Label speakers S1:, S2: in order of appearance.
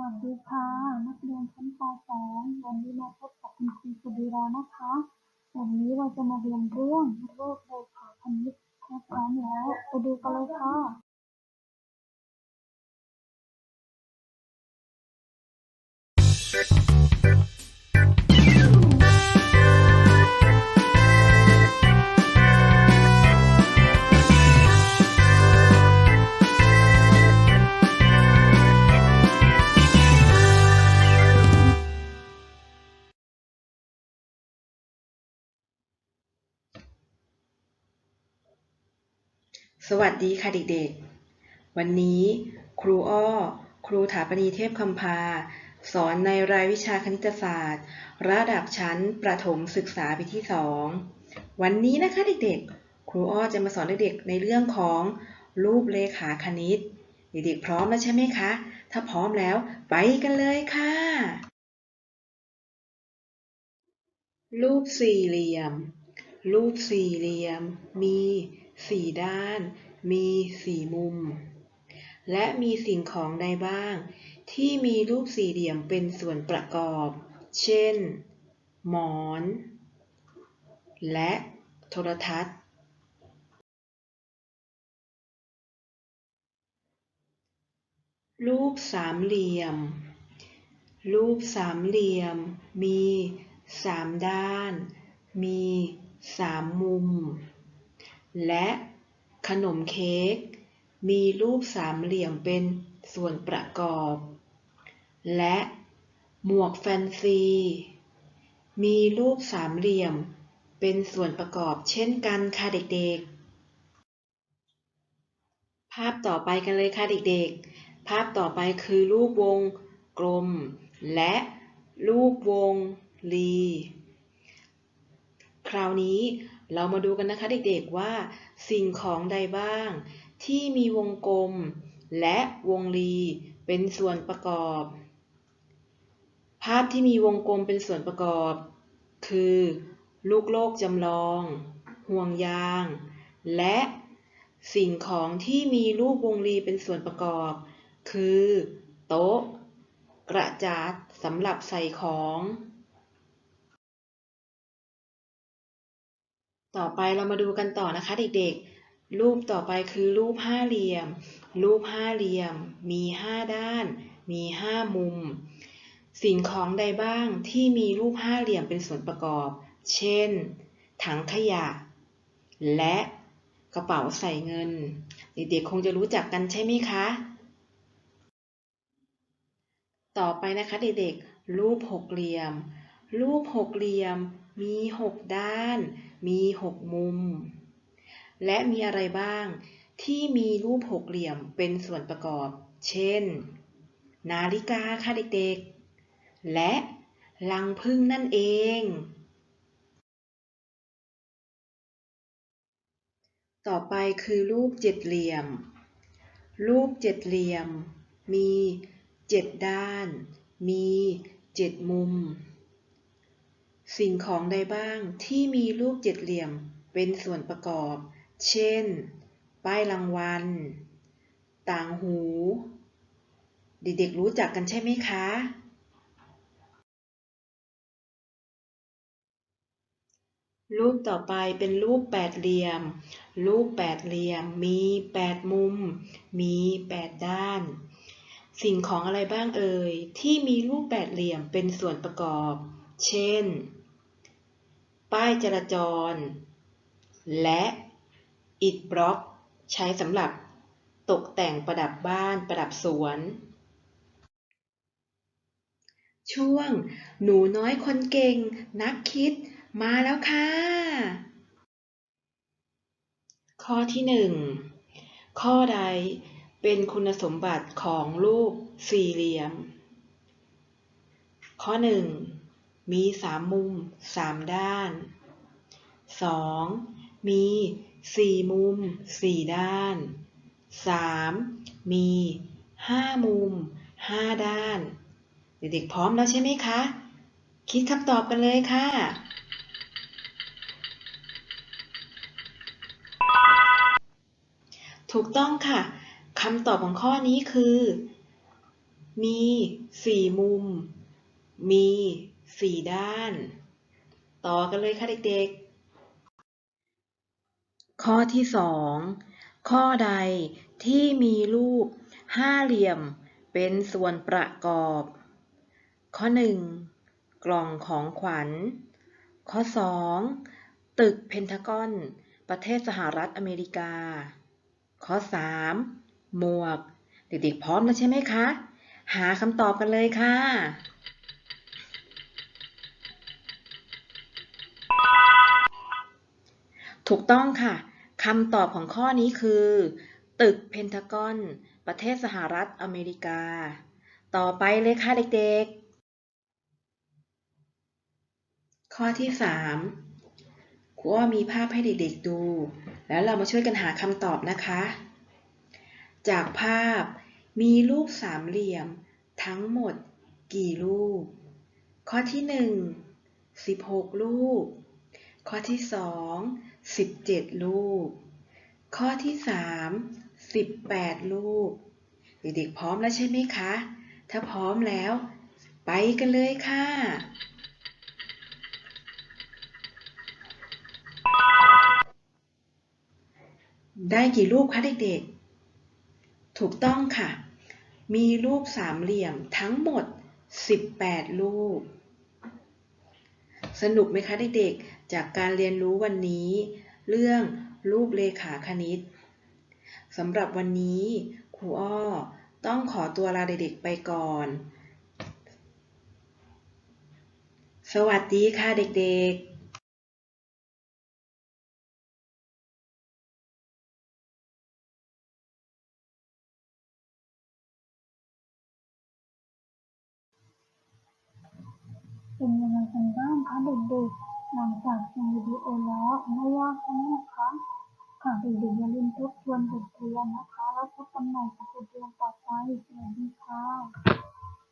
S1: วัสดีค่ะ นักเรียนชั้นป .2 วันนี้มาพบกับคุณครูสุดีรานะคะ วันนี้เราจะมาเรียนเรื่องรูปเลขาคณิตถ้าพร้อมแล้วไปดูกันเลยค่ะ
S2: สวัสดีค่ะเด็กๆ วันนี้ครูอ้อ ครูถาปณีเทพคำพา สอนในรายวิชาคณิตศาสตร์ ระดับชั้นประถมศึกษาปีที่ 2 วันนี้นะคะเด็กๆ ครูอ้อจะมาสอนเด็กๆในเรื่องของรูปเลขาคณิต เด็กๆพร้อมแล้วใช่ไหมคะ ถ้าพร้อมแล้วไปกันเลยค่ะ รูปสี่เหลี่ยม รูปสี่เหลี่ยมมี สี่ด้าน มีสี่มุม และมีสิ่งของใดบ้าง ที่มีรูปสี่เหลี่ยมเป็นส่วนประกอบ เช่น หมอน และโทรทัศน์ รูปสามเหลี่ยม รูปสามเหลี่ยม มีสามด้าน มีสามมุม และขนมเค้กมีรูปสามเหลี่ยมเป็นส่วนประกอบ และหมวกแฟนซี มีรูปสามเหลี่ยมเป็นส่วนประกอบเช่นกันค่ะเด็กๆ ภาพต่อไปกันเลยค่ะเด็กๆ ภาพต่อไปคือรูปวงกลม และรูปวงรี คราวนี้ เรามาดูกันนะคะเด็กๆว่า สิ่งของใดบ้าง ที่มีวงกลม และวงรีเป็นส่วนประกอบ ภาพที่มีวงกลมเป็นส่วนประกอบ คือ ลูกโลกจำลอง ห่วงยาง และสิ่งของที่มีรูปวงรีเป็นส่วนประกอบ คือ โต๊ะ กระจาดสำหรับใส่ของ ต่อไปเรามาดูกันต่อนะคะเด็กๆ รูปต่อไปคือรูปห้าเหลี่ยม รูปห้าเหลี่ยม มีห้าด้าน มีห้ามุม สิ่งของใดบ้างที่มีรูปห้าเหลี่ยมเป็นส่วนประกอบ เช่น ถังขยะ และกระเป๋าใส่เงิน เด็กๆ คงจะรู้จักกันใช่ไหมคะ ต่อไปนะคะเด็กๆ รูปหกเหลี่ยม รูปหกเหลี่ยมมีหกด้าน มีหกมุม และมีอะไรบ้างที่มีรูปหกเหลี่ยมเป็นส่วนประกอบ เช่น นาฬิกาค่ะเด็กๆ และลังพึ่งนั่นเอง ต่อไปคือรูปเจ็ดเหลี่ยม รูปเจ็ดเหลี่ยม มีเจ็ดด้าน มีเจ็ดมุม สิ่งของใดบ้างที่มีรูปเจ็ดเหลี่ยมเป็นส่วนประกอบ เช่น ป้ายรางวัล ต่างหู เด็กๆรู้จักกันใช่ไหมคะ รูปต่อไปเป็นรูปแปดเหลี่ยม รูปแปดเหลี่ยมมีแปดมุม มีแปดด้าน สิ่งของอะไรบ้างเอ่ยที่มีรูปแปดเหลี่ยมเป็นส่วนประกอบ เช่น ป้ายจราจร และอิฐบล็อกใช้สำหรับตกแต่งประดับบ้านประดับสวน ช่วงหนูน้อยคนเก่งนักคิดมาแล้วค่ะ ข้อที่หนึ่งข้อใดเป็นคุณสมบัติของรูปสี่เหลี่ยม ข้อหนึ่ง มีสามมุมสามด้านสองมีสี่มุมสี่ด้านสามมีห้ามุมห้าด้าน เด็กๆพร้อมแล้วใช่ไหมคะ คิดคำตอบกันเลยค่ะถูกต้องค่ะ คำตอบของข้อนี้คือ มีสี่มุม มี สี่ด้าน ต่อกันเลยค่ะเด็กๆ ข้อที่สองข้อใดที่มีรูปห้าเหลี่ยมเป็นส่วนประกอบ ข้อหนึ่งกล่องของขวัญ ข้อสองตึกเพนทากอน ประเทศสหรัฐอเมริกา ข้อสามหมวก เด็กๆพร้อมแล้วใช่ไหมคะ หาคำตอบกันเลยค่ะ ถูกต้องค่ะคำตอบของข้อนี้คือ ตึกเพนทากอน ประเทศสหรัฐอเมริกา ต่อไปเลยค่ะเด็กๆ ข้อที่ 3ครูอ้อมีภาพให้เด็กๆดู แล้วเรามาช่วยกันหาคำตอบนะคะ จากภาพมีรูปสามเหลี่ยม ทั้งหมดกี่รูป ข้อที่ 1 16 รูป ข้อที่2 17รูป ข้อที่3 18รูป เด็กๆพร้อมแล้วใช่ไหมคะ ถ้าพร้อมแล้ว ไปกันเลยค่ะได้กี่รูปคะเด็กๆ ถูกต้องค่ะ มีรูปสามเหลี่ยมทั้งหมด 18 รูป สนุกไหมคะเด็กๆ จากการเรียนรู้วันนี้ เรื่องรูปเลขาคณิตสำหรับวันนี้ครูอ้อต้องขอตัวลาเด็กๆไปก่อน สวัสดีค่ะเด็กๆ
S1: เป็นยังไงกันบ้างคะเด็กๆ หลังจากชมวิดีโอแล้วไม่ยากใช่ไหมนะคะค่ะเด็กๆอย่าลืมทบทวนบทเรียนนะคะ แล้วพบกันใหม่กับทเรียนต่อไปสวัสดีค่ะ